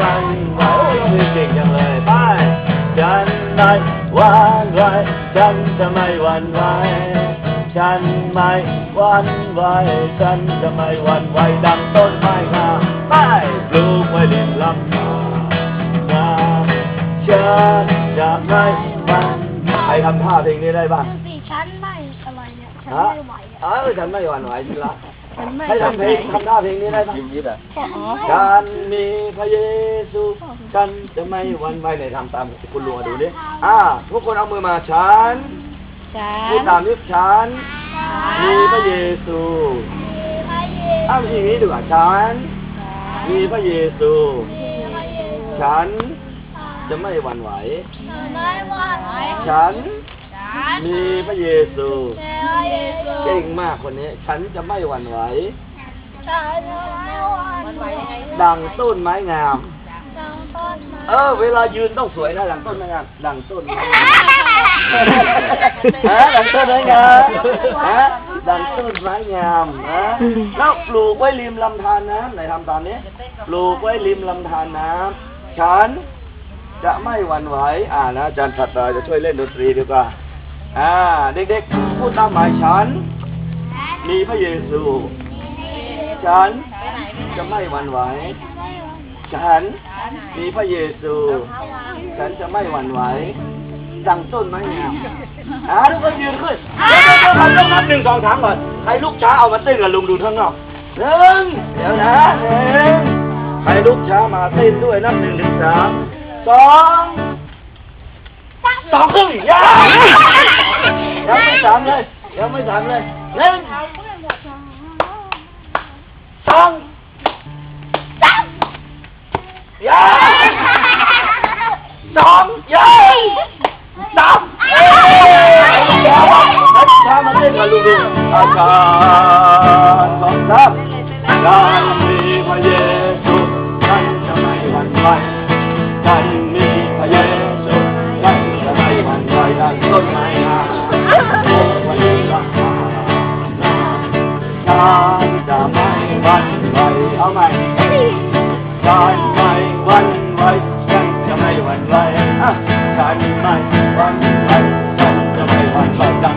วันไหวมือเก่งจังเลยไปฉันไม่หวันไหวฉันจะไม่หวันไหวฉันไม่หวันไหวฉันจะไม่หวันไหวดังต้นไม้งามไปปลูกไว้ริมลำธารงาฉันจะไม่หวันใครทำท่าเพลงนี้ได้บ้างดูสิฉันไม่อะไรเนี่ยฉันไม่ไหวออะอฉันไม่หวั่นไหวจริงละ ฉันไม่ให้ทำเพลงทำท่าเพลงนี้ได้ปะยิ้มยิ้มอะอ๋อฉันมีพระเยซูฉันจะไม่หวั่นไหวไหนทำตามคุณลุงมาดูดิอ่าทุกคนเอามือมาฉันฉัพูดนตามนิฉันมีพระเยซูมีพระเยอ้าวอย่างนี้ดีกว่าฉันมีพระเยซูมีพระเยซูฉันจะไม่หวั่นไหวไม่หวั่นไหวฉัน ฉันมีพระเยซูมีพระเยซูเก่งมากคนนี้ ฉันจะไม่หวั่นไหว ฉันไม่หวั่นไหวยังไงดังต้นไม้งาม ดังต้นไม้เออ เวลายืนต้องสวยนะหลังต้นไม้งามหลังต้นไม้งามฮะหลังต้นไม้งามฮะหลังต้นไม้งามฮะแล้วปลูกไว้ริมลำธารน้ำไหนทำตอนนี้ปลูกไว้ริมลำธารน้ำฉันจะไม่หวั่นไหว อ่านะอาจารย์สัตตาจะช่วยเล่นดนตรีดีกว่า อ่า เด็กๆ พูดตามหมายฉัน มีพระเยซู ฉันจะไม่หวั่นไหว ฉันมีพระเยซู ฉันจะไม่หวั่นไหว ดังต้นไม้งามอ่าทุกคนยืนขึ้นเดี๋ยวเดี๋ยวเดี๋ยวต้องนับหนึ่งสองสามก่อน ใครลุกช้าเอามาเต้นกับลุงดูข้างนอกหนึ่งเดี๋ยวนะหนึ่งใครลุกช้ามาเต้นด้วยนับหนึ่งถึงสามสองสองครึ่งย่า ยังไม่สามเลยยังไม่สามเลยหนึ่งสองสา ไหวเอาใหม่ฉันไม่หวั่นไหวฉันจะไม่หวั่นไหวอะฉันไม่หวั่นไหวฉันจะไม่หวั่นไหวดั